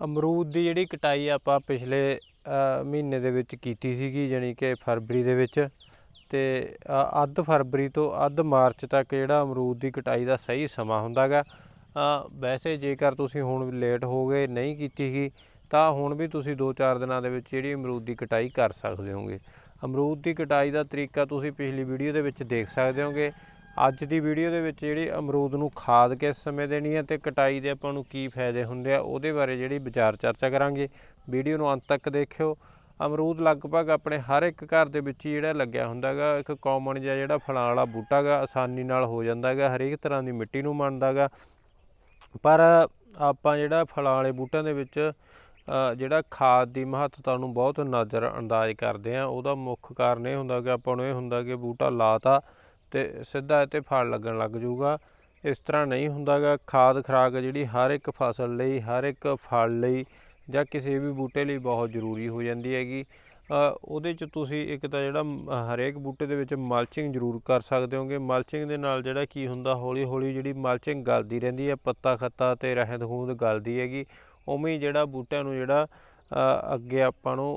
ਅਮਰੂਦ ਦੀ ਜਿਹੜੀ ਕਟਾਈ ਆਪਾਂ ਪਿਛਲੇ ਮਹੀਨੇ ਦੇ ਵਿੱਚ ਕੀਤੀ ਸੀਗੀ, ਜਾਣੀ ਕਿ ਫਰਵਰੀ ਦੇ ਵਿੱਚ। ਤੇ ਅੱਧ ਫਰਵਰੀ ਤੋਂ ਅੱਧ ਮਾਰਚ ਤੱਕ ਜਿਹੜਾ ਅਮਰੂਦ ਦੀ ਕਟਾਈ ਦਾ ਸਹੀ ਸਮਾਂ ਹੁੰਦਾਗਾ। ਵੈਸੇ ਜੇਕਰ ਤੁਸੀਂ ਹੁਣ ਲੇਟ ਹੋ ਗਏ, ਨਹੀਂ ਕੀਤੀ ਗੀ, ਤਾਂ ਹੁਣ ਵੀ ਤੁਸੀਂ 2-4 ਦਿਨਾਂ ਦੇ ਵਿੱਚ ਜਿਹੜੀ ਅਮਰੂਦ ਦੀ ਕਟਾਈ ਕਰ ਸਕਦੇ ਹੋਗੇ। ਅਮਰੂਦ ਦੀ ਕਟਾਈ ਦਾ ਤਰੀਕਾ ਤੁਸੀਂ ਪਿਛਲੀ ਵੀਡੀਓ ਦੇ ਵਿੱਚ ਦੇਖ ਸਕਦੇ ਹੋਗੇ। ਅੱਜ ਦੀ ਵੀਡੀਓ ਦੇ ਵਿੱਚ ਜਿਹੜੀ ਅਮਰੂਦ ਨੂੰ ਖਾਦ ਕਿਸ ਸਮੇਂ ਦੇਣੀ ਹੈ ਤੇ ਕਟਾਈ ਦੇ ਆਪਾਂ ਨੂੰ ਕੀ ਫਾਇਦੇ ਹੁੰਦੇ ਆ, ਉਹਦੇ ਬਾਰੇ ਜਿਹੜੀ ਵਿਚਾਰ ਚਰਚਾ ਕਰਾਂਗੇ। ਵੀਡੀਓ ਨੂੰ ਅੰਤ ਤੱਕ ਦੇਖਿਓ। ਅਮਰੂਦ ਲਗਭਗ ਆਪਣੇ ਹਰ ਇੱਕ ਘਰ ਦੇ ਵਿੱਚ ਹੀ ਜਿਹੜਾ ਲੱਗਿਆ ਹੁੰਦਾਗਾ, ਇੱਕ ਕਾਮਨ ਜਿਹਾ ਜਿਹੜਾ ਫਲਾਂ ਵਾਲਾ ਬੂਟਾਗਾ, ਆਸਾਨੀ ਨਾਲ ਹੋ ਜਾਂਦਾਗਾ, ਹਰੇਕ ਤਰ੍ਹਾਂ ਦੀ ਮਿੱਟੀ ਨੂੰ ਮੰਨਦਾਗਾ। ਪਰ ਆਪਾਂ ਜਿਹੜਾ ਫਲਾਂ ਵਾਲੇ ਬੂਟਿਆਂ ਦੇ ਵਿੱਚ ਜਿਹੜਾ ਖਾਦ ਦੀ ਮਹੱਤਤਾ ਨੂੰ ਬਹੁਤ ਨਜ਼ਰ ਅੰਦਾਜ਼ ਕਰਦੇ ਆ, ਉਹਦਾ ਮੁੱਖ ਕਾਰਨ ਇਹ ਹੁੰਦਾ ਕਿ ਆਪਾਂ ਨੂੰ ਇਹ ਹੁੰਦਾ ਕਿ ਬੂਟਾ ਲਾਤਾ ਤੇ ਸਿੱਧਾ ਇਹ ਤੇ ਫਲ ਲੱਗਣ ਲੱਗ ਜਾਊਗਾ। ਇਸ ਤਰ੍ਹਾਂ ਨਹੀਂ ਹੁੰਦਾਗਾ। ਖਾਦ ਖਰਾਕ ਜਿਹੜੀ ਹਰ ਇੱਕ ਫਸਲ ਲਈ, ਹਰ ਇੱਕ ਫਲ ਲਈ ਜਾਂ ਕਿਸੇ ਵੀ ਬੂਟੇ ਲਈ ਬਹੁਤ ਜ਼ਰੂਰੀ ਹੋ ਜਾਂਦੀ ਹੈਗੀ। ਉਹਦੇ ਚ ਤੁਸੀਂ ਇੱਕ ਤਾਂ ਜਿਹੜਾ ਹਰੇਕ ਬੂਟੇ ਦੇ ਵਿੱਚ ਮਲਚਿੰਗ ਜ਼ਰੂਰ ਕਰ ਸਕਦੇ ਹੋਗੇ। ਮਲਚਿੰਗ ਦੇ ਨਾਲ ਜਿਹੜਾ ਕੀ ਹੁੰਦਾ ਹੌਲੀ ਹੌਲੀ ਜਿਹੜੀ ਮਲਚਿੰਗ ਗਲਦੀ ਰਹਿੰਦੀ ਹੈ ਪੱਤਾ ਖੱਤਾ ਤੇ ਰਹਿੰਦ ਖੂੰਦ ਗਲਦੀ ਹੈਗੀ। ਉਵੇਂ ਹੀ ਜਿਹੜਾ ਬੂਟਿਆਂ ਨੂੰ ਜਿਹੜਾ ਅੱਗੇ ਆਪਾਂ ਨੂੰ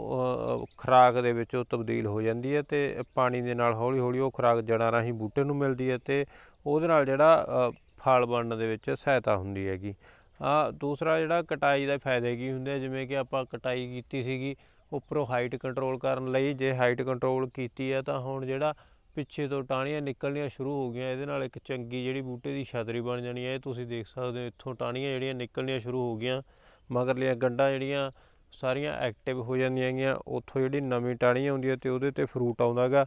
ਖੁਰਾਕ ਦੇ ਵਿੱਚ ਉਹ ਤਬਦੀਲ ਹੋ ਜਾਂਦੀ ਹੈ ਤੇ ਪਾਣੀ ਦੇ ਨਾਲ ਹੌਲੀ ਹੌਲੀ ਉਹ ਖੁਰਾਕ ਜੜਾਂ ਰਾਹੀਂ ਬੂਟੇ ਨੂੰ ਮਿਲਦੀ ਹੈ ਤੇ ਉਹਦੇ ਨਾਲ ਜਿਹੜਾ ਫਲ ਬਣਨ ਦੇ ਵਿੱਚ ਸਹਾਇਤਾ ਹੁੰਦੀ ਹੈਗੀ। ਆ ਦੂਸਰਾ ਜਿਹੜਾ ਕਟਾਈ ਦਾ ਫਾਇਦੇ ਕੀ ਹੁੰਦੇ ਆ? ਜਿਵੇਂ ਕਿ ਆਪਾਂ ਕਟਾਈ ਕੀਤੀ ਸੀਗੀ, ਉੱਪਰੋਂ ਹਾਈਟ ਕੰਟਰੋਲ ਕਰਨ ਲਈ। ਜੇ ਹਾਈਟ ਕੰਟਰੋਲ ਕੀਤੀ ਹੈ ਤਾਂ ਹੁਣ ਜਿਹੜਾ ਪਿੱਛੇ ਤੋਂ ਟਾਹਣੀਆਂ ਨਿਕਲਣੀਆਂ ਸ਼ੁਰੂ ਹੋ ਗਈਆਂ, ਇਹਦੇ ਨਾਲ ਇੱਕ ਚੰਗੀ ਜਿਹੜੀ ਬੂਟੇ ਦੀ ਛਤਰੀ ਬਣ ਜਾਣੀ ਹੈ। ਇਹ ਤੁਸੀਂ ਦੇਖ ਸਕਦੇ ਹੋ, ਇੱਥੋਂ ਟਾਹਣੀਆਂ ਜਿਹੜੀਆਂ ਨਿਕਲਣੀਆਂ ਸ਼ੁਰੂ ਹੋ ਗਈਆਂ। ਮਗਰਲੀਆਂ ਗੰਢਾਂ ਜਿਹੜੀਆਂ ਸਾਰੀਆਂ ਐਕਟਿਵ ਹੋ ਜਾਂਦੀਆਂ ਹੈਗੀਆਂ, ਉੱਥੋਂ ਜਿਹੜੀ ਨਵੀਂ ਟਾਹਣੀ ਆਉਂਦੀ ਹੈ ਤੇ ਉਹਦੇ ਤੇ ਫਰੂਟ ਆਉਂਦਾਗਾ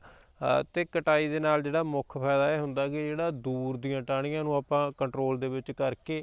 ਤੇ ਕਟਾਈ ਦੇ ਨਾਲ ਜਿਹੜਾ ਮੁੱਖ ਫਾਇਦਾ ਇਹ ਹੁੰਦਾ ਕਿ ਜਿਹੜਾ ਦੂਰ ਦੀਆਂ ਟਾਹਣੀਆਂ ਨੂੰ ਆਪਾਂ ਕੰਟਰੋਲ ਦੇ ਵਿੱਚ ਕਰਕੇ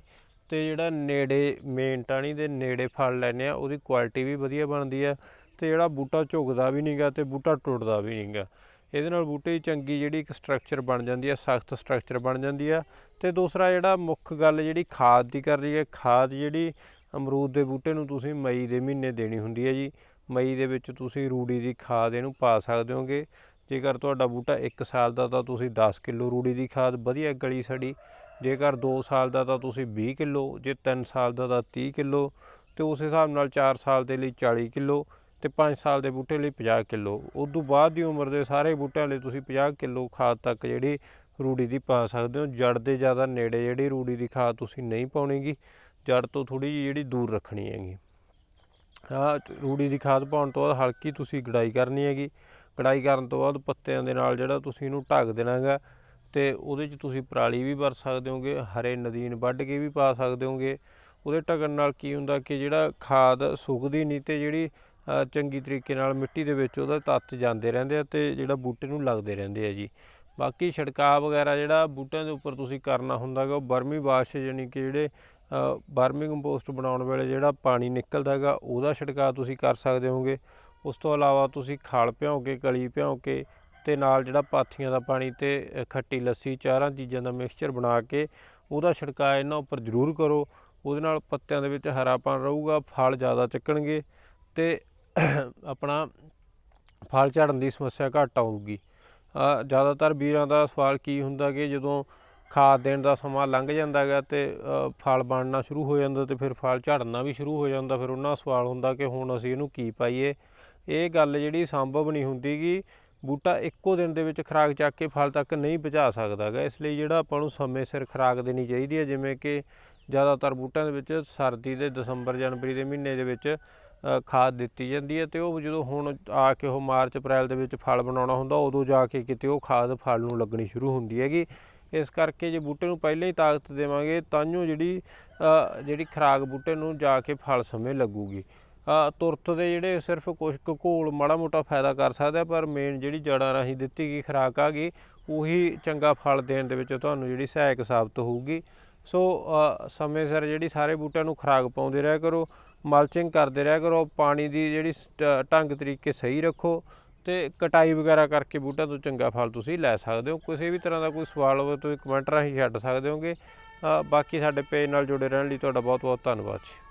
ਤੇ ਜਿਹੜਾ ਨੇੜੇ ਮੇਨ ਟਾਹਣੀ ਦੇ ਨੇੜੇ ਫਲ ਲੈਨੇ ਆ ਉਹਦੀ ਕੁਆਲਿਟੀ ਵੀ ਵਧੀਆ ਬਣਦੀ ਆ ਤੇ ਜਿਹੜਾ ਬੂਟਾ ਝੁਕਦਾ ਵੀ ਨਹੀਂਗਾ ਤੇ ਬੂਟਾ ਟੁੱਟਦਾ ਵੀ ਨਹੀਂਗਾ ਇਹਦੇ ਨਾਲ ਬੂਟੇ ਦੀ ਚੰਗੀ ਜਿਹੜੀ ਇੱਕ ਸਟਰਕਚਰ ਬਣ ਜਾਂਦੀ ਆ ਸਖਤ ਸਟਰਕਚਰ ਬਣ ਜਾਂਦੀ ਆ ਤੇ ਦੂਸਰਾ ਜਿਹੜਾ ਮੁੱਖ ਗੱਲ ਜਿਹੜੀ ਖਾਦ ਦੀ ਕਰ ਰਹੀ ਹੈ ਖਾਦ ਜਿਹੜੀ ਅਮਰੂਦ ਦੇ ਬੂਟੇ ਨੂੰ ਤੁਸੀਂ ਮਈ ਦੇ ਮਹੀਨੇ ਦੇਣੀ ਹੁੰਦੀ ਹੈ ਜੀ। ਮਈ ਦੇ ਵਿੱਚ ਤੁਸੀਂ ਰੂੜੀ ਦੀ ਖਾਦ ਇਹਨੂੰ ਪਾ ਸਕਦੇ ਹੋਗੇ। ਜੇਕਰ ਤੁਹਾਡਾ ਬੂਟਾ 1 ਸਾਲ ਦਾ ਤਾਂ ਤੁਸੀਂ 10 ਕਿਲੋ ਰੂੜੀ ਦੀ ਖਾਦ, ਵਧੀਆ ਗਲੀ ਸੜੀ ਜੇਕਰ 2 ਸਾਲ ਦਾ ਤਾਂ ਤੁਸੀਂ 20 ਕਿਲੋ, ਜੇ 3 ਸਾਲ ਦਾ ਤਾਂ 30 ਕਿਲੋ। ਤੇ ਉਸ ਹਿਸਾਬ ਨਾਲ 4 ਸਾਲ ਦੇ ਲਈ 40 ਕਿਲੋ ਤੇ 5 ਸਾਲ ਦੇ ਬੂਟੇ ਲਈ 50 ਕਿਲੋ। ਉਸ ਤੋਂ ਬਾਅਦ ਦੀ ਉਮਰ ਦੇ ਸਾਰੇ ਬੂਟਿਆਂ ਲਈ ਤੁਸੀਂ 50 ਕਿਲੋ ਖਾਦ ਤੱਕ ਜਿਹੜੀ ਰੂੜੀ ਦੀ ਪਾ ਸਕਦੇ ਹੋ। ਜੜ ਦੇ ਜ਼ਿਆਦਾ ਨੇੜੇ ਜਿਹੜੀ ਰੂੜੀ ਦੀ ਖਾਦ ਤੁਸੀਂ ਨਹੀਂ ਪਾਉਣੀਗੀ ਜੜ ਤੋਂ ਥੋੜੀ ਜਿਹੀ ਜਿਹੜੀ ਦੂਰ ਰੱਖਣੀ ਹੈਗੀ। ਆ ਰੂੜੀ ਦੀ ਖਾਦ ਪਾਉਣ ਤੋਂ ਬਾਅਦ ਹਲਕੀ ਤੁਸੀਂ ਗੜਾਈ ਕਰਨੀ ਹੈਗੀ। ਗੜਾਈ ਕਰਨ ਤੋਂ ਬਾਅਦ ਪੱਤਿਆਂ ਦੇ ਨਾਲ ਜਿਹੜਾ ਤੁਸੀਂ ਇਹਨੂੰ ਢੱਕ ਦੇਣਾਗਾ ਤੇ ਉਹਦੇ 'ਚ ਤੁਸੀਂ ਪਰਾਲੀ ਵੀ ਵਰਤ ਸਕਦੇ ਹੋਗੇ, ਹਰੇ ਨਦੀਨ ਵੱਢ ਕੇ ਵੀ ਪਾ ਸਕਦੇ ਹੋਗੇ। ਉਹਦੇ ਢੱਕਣ ਨਾਲ ਕੀ ਹੁੰਦਾ ਕਿ ਜਿਹੜਾ ਖਾਦ ਸੁੱਕਦੀ ਨਹੀਂ ਤੇ ਜਿਹੜੀ ਚੰਗੀ ਤਰੀਕੇ ਨਾਲ ਮਿੱਟੀ ਦੇ ਵਿੱਚ ਉਹਦਾ ਤੱਤ ਜਾਂਦੇ ਰਹਿੰਦੇ ਆ ਤੇ ਜਿਹੜਾ ਬੂਟੇ ਨੂੰ ਲੱਗਦੇ ਰਹਿੰਦੇ ਆ ਜੀ। ਬਾਕੀ ਛਿੜਕਾਅ ਵਗੈਰਾ ਜਿਹੜਾ ਬੂਟਿਆਂ ਦੇ ਉੱਪਰ ਤੁਸੀਂ ਕਰਨਾ ਹੁੰਦਾ ਗਾ ਉਹ ਬਰਮੀ ਵਾਸ਼ ਯਾਨੀ ਕਿ ਜਿਹੜੇ ਬਰਮੀ ਕੰਪੋਸਟ ਬਣਾਉਣ ਵੇਲੇ ਜਿਹੜਾ ਪਾਣੀ ਨਿਕਲਦਾ ਹੈਗਾ, ਉਹਦਾ ਛਿੜਕਾਅ ਤੁਸੀਂ ਕਰ ਸਕਦੇ ਹੋਗੇ ਉਸ ਤੋਂ ਇਲਾਵਾ ਤੁਸੀਂ ਖਲ ਭਿਉਂ ਕੇ ਕਲੀ ਭਿਉਂ ਕੇ ਤੇ ਨਾਲ ਜਿਹੜਾ ਪਾਥੀਆਂ ਦਾ ਪਾਣੀ ਤੇ ਖੱਟੀ ਲੱਸੀ, ਚਾਰਾਂ ਚੀਜ਼ਾਂ ਦਾ ਮਿਕਸਚਰ ਬਣਾ ਕੇ ਉਹਦਾ ਛਿੜਕਾਅ ਇਹਨਾਂ ਉੱਪਰ ਜ਼ਰੂਰ ਕਰੋ। ਉਹਦੇ ਨਾਲ ਪੱਤਿਆਂ ਦੇ ਵਿੱਚ ਹਰਾਪਣ ਰਹੂਗਾ, ਫਲ ਜ਼ਿਆਦਾ ਚੱਕਣਗੇ ਤੇ ਆਪਣਾ ਫਲ ਝੜਨ ਦੀ ਸਮੱਸਿਆ ਘੱਟ ਆਊਗੀ। ਜ਼ਿਆਦਾਤਰ ਵੀਰਾਂ ਦਾ ਸਵਾਲ ਕੀ ਹੁੰਦਾ ਕਿ ਜਦੋਂ ਖਾਦ ਦੇਣ ਦਾ ਸਮਾਂ ਲੰਘ ਜਾਂਦਾ ਹੈਗਾ ਤੇ ਫਲ ਬਣਨਾ ਸ਼ੁਰੂ ਹੋ ਜਾਂਦਾ ਤੇ ਫਿਰ ਫਲ ਝੜਨਾ ਵੀ ਸ਼ੁਰੂ ਹੋ ਜਾਂਦਾ, ਫਿਰ ਉਹਨਾਂ ਸਵਾਲ ਹੁੰਦਾ ਕਿ ਹੁਣ ਅਸੀਂ ਇਹਨੂੰ ਕੀ ਪਾਈਏ। ਇਹ ਗੱਲ ਜਿਹੜੀ ਸੰਭਵ ਨਹੀਂ ਹੁੰਦੀ ਗੀ। ਬੂਟਾ ਇੱਕੋ ਦਿਨ ਦੇ ਵਿੱਚ ਖਰਾਕ ਚੱਕ ਕੇ ਫਲ ਤੱਕ ਨਹੀਂ ਪਹੁੰਚਾ ਸਕਦਾ ਗਾ ਇਸ ਲਈ ਜਿਹੜਾ ਆਪਾਂ ਨੂੰ ਸਮੇਂ ਸਿਰ ਖਰਾਕ ਦੇਣੀ ਚਾਹੀਦੀ ਹੈ, ਜਿਵੇਂ ਕਿ ਜ਼ਿਆਦਾਤਰ ਬੂਟਿਆਂ ਦੇ ਵਿੱਚ ਸਰਦੀ ਦੇ ਦਸੰਬਰ, ਜਨਵਰੀ ਦੇ ਮਹੀਨੇ ਦੇ ਵਿੱਚ ਖਾਦ ਦਿੱਤੀ ਜਾਂਦੀ ਹੈ ਤੇ ਉਹ ਜਦੋਂ ਹੁਣ ਆ ਕੇ ਉਹ ਮਾਰਚ, ਅਪ੍ਰੈਲ ਦੇ ਵਿੱਚ ਫਲ ਬਣਾਉਣਾ ਹੁੰਦਾ, ਉਦੋਂ ਜਾ ਕੇ ਕਿਤੇ ਉਹ ਖਾਦ ਫਲ ਨੂੰ ਲੱਗਣੀ ਸ਼ੁਰੂ ਹੁੰਦੀ ਹੈਗੀ। ਇਸ ਕਰਕੇ ਜੇ ਬੂਟੇ ਨੂੰ ਪਹਿਲਾਂ ਹੀ ਤਾਕਤ ਦੇਵਾਂਗੇ ਤਾਂਹੀਓ ਜਿਹੜੀ ਜਿਹੜੀ ਖਰਾਕ ਬੂਟੇ ਨੂੰ ਜਾ ਕੇ ਫਲ ਸਮੇਂ ਲੱਗੂਗੀ। ਤੁਰਤ ਦੇ ਜਿਹੜੇ ਸਿਰਫ ਕੁਝ ਕੁ ਘੋਲ ਮਾੜਾ ਮੋਟਾ ਫਾਇਦਾ ਕਰ ਸਕਦਾ, ਪਰ ਮੇਨ ਜਿਹੜੀ ਜੜਾਂ ਰਾਹੀਂ ਦਿੱਤੀ ਗਈ ਖਰਾਕ ਆ ਗਈ, ਉਹੀ ਚੰਗਾ ਫਲ ਦੇਣ ਦੇ ਵਿੱਚ ਤੁਹਾਨੂੰ ਜਿਹੜੀ ਸਹਾਇਕ ਸਾਬਤ ਹੋਊਗੀ। ਸੋ ਸਮੇਂ ਸਿਰ ਜਿਹੜੀ ਸਾਰੇ ਬੂਟਿਆਂ ਨੂੰ ਖਰਾਕ ਪਾਉਂਦੇ ਰਿਹਾ ਕਰੋ, ਮਲਚਿੰਗ ਕਰਦੇ ਰਿਹਾ ਕਰੋ, ਪਾਣੀ ਦੀ ਜਿਹੜੀ ਸਟ- ਢੰਗ ਤਰੀਕੇ ਸਹੀ ਰੱਖੋ। ਤੇ ਕਟਾਈ ਵਗੈਰਾ ਕਰਕੇ ਬੂਟਾ ਤੋਂ ਚੰਗਾ ਫਲ ਤੁਸੀਂ ਲੈ ਸਕਦੇ ਹੋ। ਕਿਸੇ ਵੀ ਤਰ੍ਹਾਂ ਦਾ ਕੋਈ ਸਵਾਲ ਹੋਵੇ ਤੁਸੀਂ ਕਮੈਂਟ ਰਾਹੀਂ ਛੱਡ ਸਕਦੇ ਹੋਗੇ। ਬਾਕੀ ਸਾਡੇ ਪੇਜ ਨਾਲ ਜੁੜੇ ਰਹਿਣ ਲਈ ਤੁਹਾਡਾ ਬਹੁਤ ਬਹੁਤ ਧੰਨਵਾਦ ਜੀ।